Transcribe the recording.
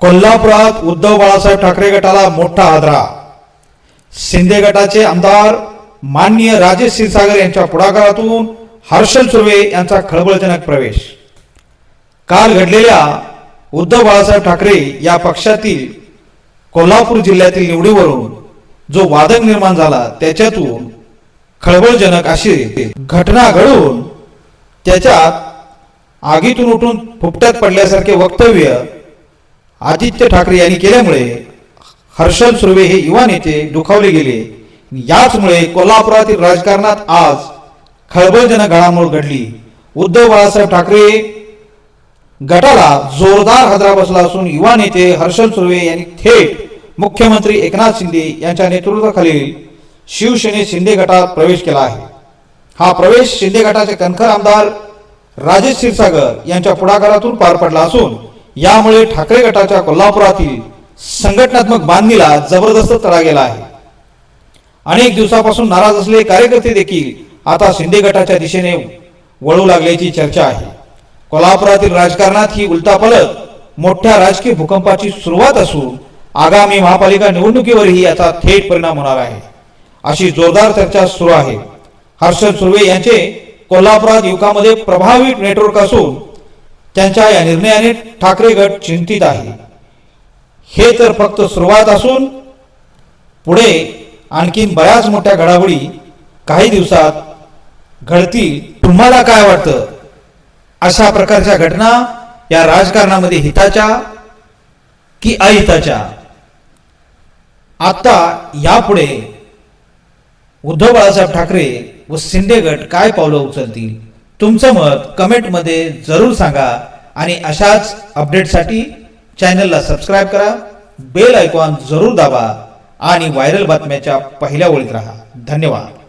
कोल्हापुरात उद्धव बाळासाहेब ठाकरे गटाला मोठा आदरा. शिंदे गटाचे आमदार माननीय राजेश क्षीरसागर यांच्या पुढाकारातून हर्षल सुर्वे यांचा खळबळजनक प्रवेश. काल घडलेल्या उद्धव बाळासाहेब ठाकरे या पक्षातील कोल्हापूर जिल्ह्यातील निवडीवरून जो वादक निर्माण झाला त्याच्यातून खळबळजनक अशी घटना घडून त्याच्यात आगीतून उठून फुपट्यात पडल्यासारखे वक्तव्य आदित्य ठाकरे यांनी केल्यामुळे हर्षल सुर्वे हे युवा नेते दुखावले गेले. याचमुळे कोल्हापुरातील राजकारणात आज खळबळजनक घडामोड घडली. उद्धव बाळासाहेब ठाकरे गटाला जोरदार हादरा बसला असून युवा नेते हर्षल सुर्वे यांनी थेट मुख्यमंत्री एकनाथ शिंदे यांच्या नेतृत्वाखालील शिवसेने शिंदे गटात प्रवेश केला आहे. हा प्रवेश शिंदे गटाचे कणखर आमदार राजेश क्षीरसागर यांच्या पुढाकारातून पार पडला असून यामुळे ठाकरे गटाच्या कोल्हापुरातील संघटनात्मक बांधणीला जबरदस्त तडा गेला आहे. अनेक दिवसापासून नाराज असलेले कार्यकर्ते देखील आता शिंदे गटाच्या दिशेने वळू लागल्याची चर्चा आहे. कोल्हापुरातील राजकारणात ही उलटापलट मोठ्या राजकीय भूकंपाची सुरुवात असून आगामी महापालिका निवडणुकीवरही याचा थेट परिणाम होणार आहे. अशी जोरदार चर्चा सुरू आहे. हर्षद सुर्वे यांचे कोल्हापुरात युवकामध्ये प्रभावी नेटवर्क असून त्यांच्या या निर्णयाने ठाकरे गट चिंतित आहे. हे तर फक्त सुरुवात असून पुढे आणखीन बऱ्याच मोठ्या घडामोडी काही दिवसात घडतील. तुम्हाला काय वाटतं? अशा प्रकारच्या घटना या राजकारणामध्ये हिताच्या की अहिताच्या? आता यापुढे उद्धव बाळासाहेब ठाकरे व शिंदे गट काय पावलं उचलतील? तुमचं मत कमेंटमध्ये जरूर सांगा आणि अशाच अपडेटसाठी चॅनलला सबस्क्राईब करा बेल आयकॉन जरूर दाबा आणि व्हायरल बातम्याच्या पहिल्या ओळीत राहा. धन्यवाद.